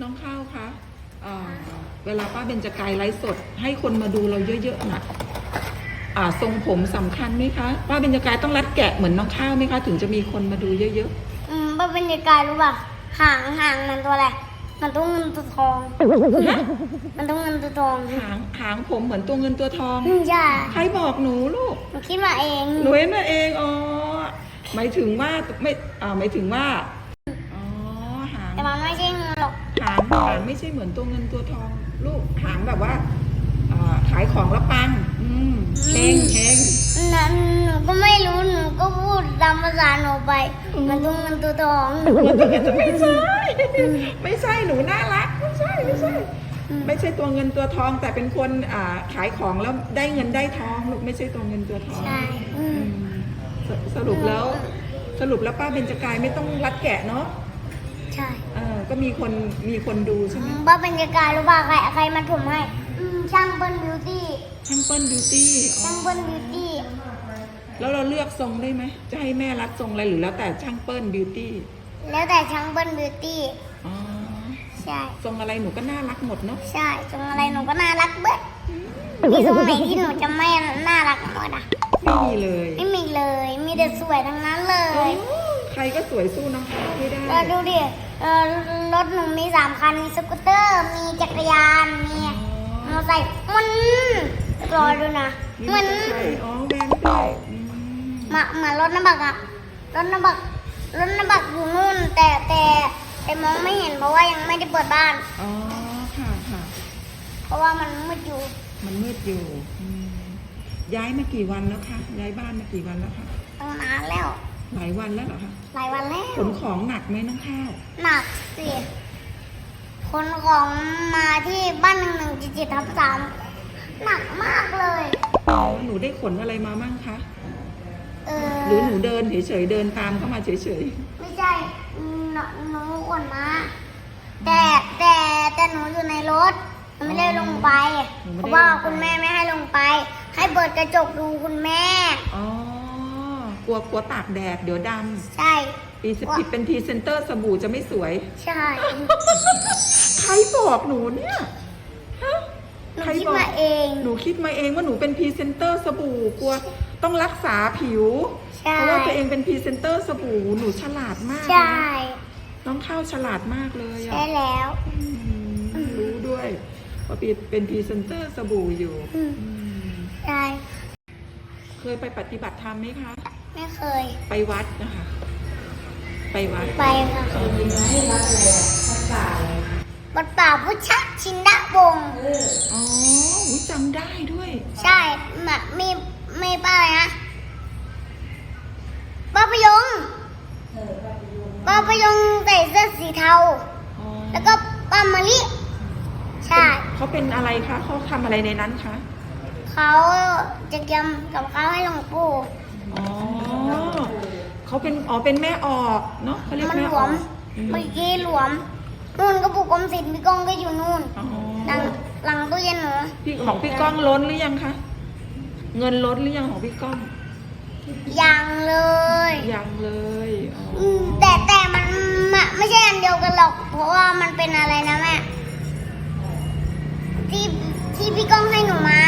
น้องข้าวคะเอ่อเวลาป้าเบญจกายไลฟ์สด ให้คนมาดูเราเยอะๆนะอ่าทรงผมสำคัญไหมคะป้าเบญจกายต้องรัดแกะเหมือนน้องข้าวไหมคะ ถึงจะมีคนมาดูเยอะอืมบ้าบรรยากาศรู้ป่ะหางหางมันตัวอะไรมันตัวเงินตัวทองๆฮะมันตัวเงินตัวทองหางหางผมเหมือนตัวเงินตัวทองอืมใช่ใครบอกหนูลูกหนูคิดมาเองหนูเห็นมาเองอ๋อหมายถึงว่าไม่อ่าหมายถึงว่า อ๋อ หาง แต่มันไม่ใช่เงินหรอก หางหางไม่ใช่เหมือนตัวเงินตัวทอง ลูกหางแบบว่าอ่าขายของแล้วปังอืมเฮงเฮงนั่นหนูก็ไม่รู้หนูก็พูดตามภาษาหนูไปมันตัวเงินตัวทองไม่ใช่ ไม่ใช่หนูน่ารัก ไม่ใช่ไม่ใช่ ไม่ใช่ตัวเงินตัวทอง แต่เป็นคนอ่าขายของแล้วได้เงินได้ทองลูกไม่ใช่ตัวเงินตัวทอง ใช่อือืมมสสรุปแล้ว สรุปแล้วป้าเบญจกายไม่ต้องรัดแกะเนาะ ใช่เออ ก็มีคนมีคนดูใช่ไหมบ้าบรรยากาศรู้ป่ะใครใครมาถุมให้อืมช่างเปิ้ลบิวตี้ช่างเปิ้ลบิวตี้ช่างเปิ้ลบิวตี้แล้วเราเลือกทรงได้ไหมจะให้แม่รัดทรงอะไรหรือแล้วแต่ช่างเปิ้ลบิวตี้แล้วแต่ช่างเปิ้ลบิวตี้อ๋อใช่ทรงอะไรหนูก็น่ารักหมดเนาะใช่ตรงอะไรหนูก็น่ารักเบ้มีตรงไหนที่หนูจะไม่น่ารักหมดอะไม่มีเลย ไม่มีเลย มีแต่สวยทั้งนั้นเลโอ้ย ใครก็สวยสู้น้องข้าวไม่ได้เราดูดิเออรถหนูมีสามคัน มีสกูตเตอร์ มีจักรยาน มีมอเตอร์ไซค์มันรอดูนะมีมันมอเตอร์ไซค์อ๋อแวนด้วยอืมมาเหมือนรถน้ำบักอะรถน้ำบักรถน้ำบักอยู่นู่น แต่แต่แต่มองไม่เห็นเพราะว่ายังไม่ได้เปิดบ้าน อ๋อค่ะค่ะ เพราะว่ามันมืดอยู่มันมืดอยู่อืมย้ายมากี่วันแล้วคะ ย้ายบ้านมากี่วันแล้วคะ ตั้งนานแล้ว หลายวันแล้วเหรอคะหลายวันแล้วขนของหนักไหมน้องข้าวหนักสิคนของมาที่บ้านหนึ่งหนึ่งจิตทับสามหนักมากเลยอ๋อหนูได้ขนอะไรมามั่งคะเออหรือหนูเดินเฉยๆเดินตามเข้ามาเฉยไม่ใช่หนูหนูขนมาแต่แต่แต่หนูอยู่ในรถหนูไม่ได้ลงไปเพราะว่าคุณแม่ไม่ให้ลงไป ให้เปิดกระจกดูคุณแม่ๆอ๋อ กลัวกลัวตากแดดเดี๋ยวดใช่ำปีสิบผิดเป็นพรีเซนเตอร์สบู่จะไม่สวย ใช่ใครบอกหนูเนี่ยฮะหนูใครคิดบอกมาเอง หนูคิดมาเองว่าหนูเป็นพรีเซนเตอร์สบู่กลัวต้องรักษาผิว ใช่ เพราะว่าตัวเองเป็นพรีเซนเตอร์สบู่หนูฉลาดมากใช่น้องข้าวฉลาดมากเลยอะใช่แล้ว อืมรู้ด้วยว่าปีเป็นพรีเซนเตอร์สบู่อยู่อืม อืมใช่ เคยไปปฏิบัติธรรมไหมคะ ไม่เคย ไปวัดนะคะ ไปวัดไปค่ะเออวัดป่าพุทธชินดะวงศ์อ๋ออุ๊ยจำได้ด้วย ใช่มามีมีป้าอะไรนะป้าพยงป้าพยงใส่เสื้อสีเทา อ๋อแล้วก็ป้ามะลิ ใช่ เขาเป็นอะไรคะเขาทำอะไรในนั้นคะ เขาจะเตรียมกับข้าวให้หลวงปู่ อ๋อ เขาเป็นอ๋อเป็นแม่ออกเนาะเขาเรียกมันแม่หลอวอมกอืมเมื่อกี้หลวมนู่นก็ปู่กรมศิลป์พี่ก้องก็อยู่นู่นอ๋อหลังหลังตู้เย็นหนูพี่ของพี่ก้องล้นหรือยังคะเงินล้นหรือยังของพี่ก้องยังเลยยังเลยอ๋อออืมแต่แต่มันไม่ไม่ใช่อันเดียวกันหรอก เพราะว่ามันเป็นอะไรนะแม่ที่ที่พี่ก้องให้หนูมา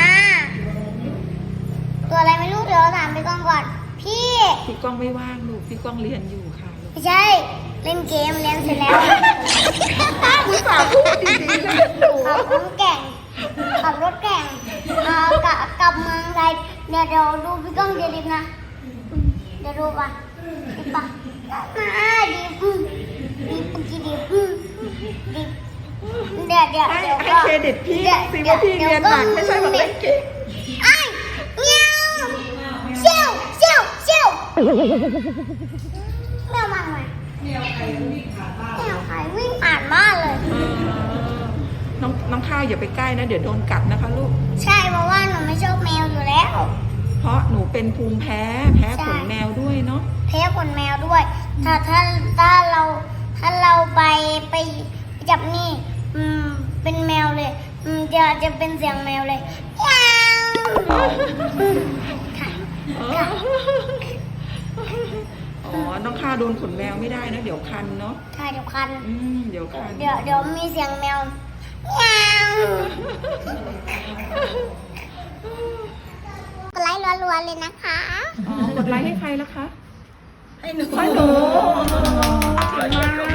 ตัวอะไรไม่รู้เดี๋ยวเราถามพี่ก้องก่อน พี่พี่ก้องไม่ว่างลูกพี่ก้องเรียนอยู่ค่ะลูกไม่ใช่ เล่นเกมเรียนเสร็จแล้วคุณสาพูดดีๆนะหนูขับรถแข่งขับรถแข่งเอ่อกลับกลับเมืองไทยเดี๋ยวเดี๋ยวดูพี่ก้องเดี๋ยวรีบนะเดี๋ยวดูป่ะรีบป่ะมาดีอืมดีเมื่อกี้ดีอืมดีเดี๋ยวเดี๋ยวให้เดี๋ยวให้ก็เครดิตพี่ดี๋ยวสิว่าพี่เรียนหนักไม่ใช่แบบเล่นเก่ง แมวมาไหมแมวใครวิ่งผ่านบ้านแมวใครวิ่งผ่านบ้านเลยเออน้องน้องข้าวอย่าไปใกล้นะ เดี๋ยวโดนกัดนะคะลูก ใช่เพราะว่าหนูไม่ชอบแมวอยู่แล้ว เพราะหนูเป็นภูมิแพ้แพ้ขนแมวด้วยเนาะแพ้ขนแมวด้วย ถ้าถ้าถ้าเราถ้าเราไปไปจับนี่ อืม เป็นแมวเลยอืมจะจะเป็นเสียงแมวเลยยาวค่ะ อ๋อค่ะอ๋อ น้องข้าวโดนขนแมวไม่ได้นะ เดี๋ยวคันเนาะใช่เดี๋ยวคัน อืม เดี๋ยวคัน เดี๋ยวเดี๋ยวมีเสียงแมวแมวกดไลค์รัวๆเลยนะคะอ๋อกดไลค์ให้ใครล่ะคะ ให้หนูให้หนูอ๋อ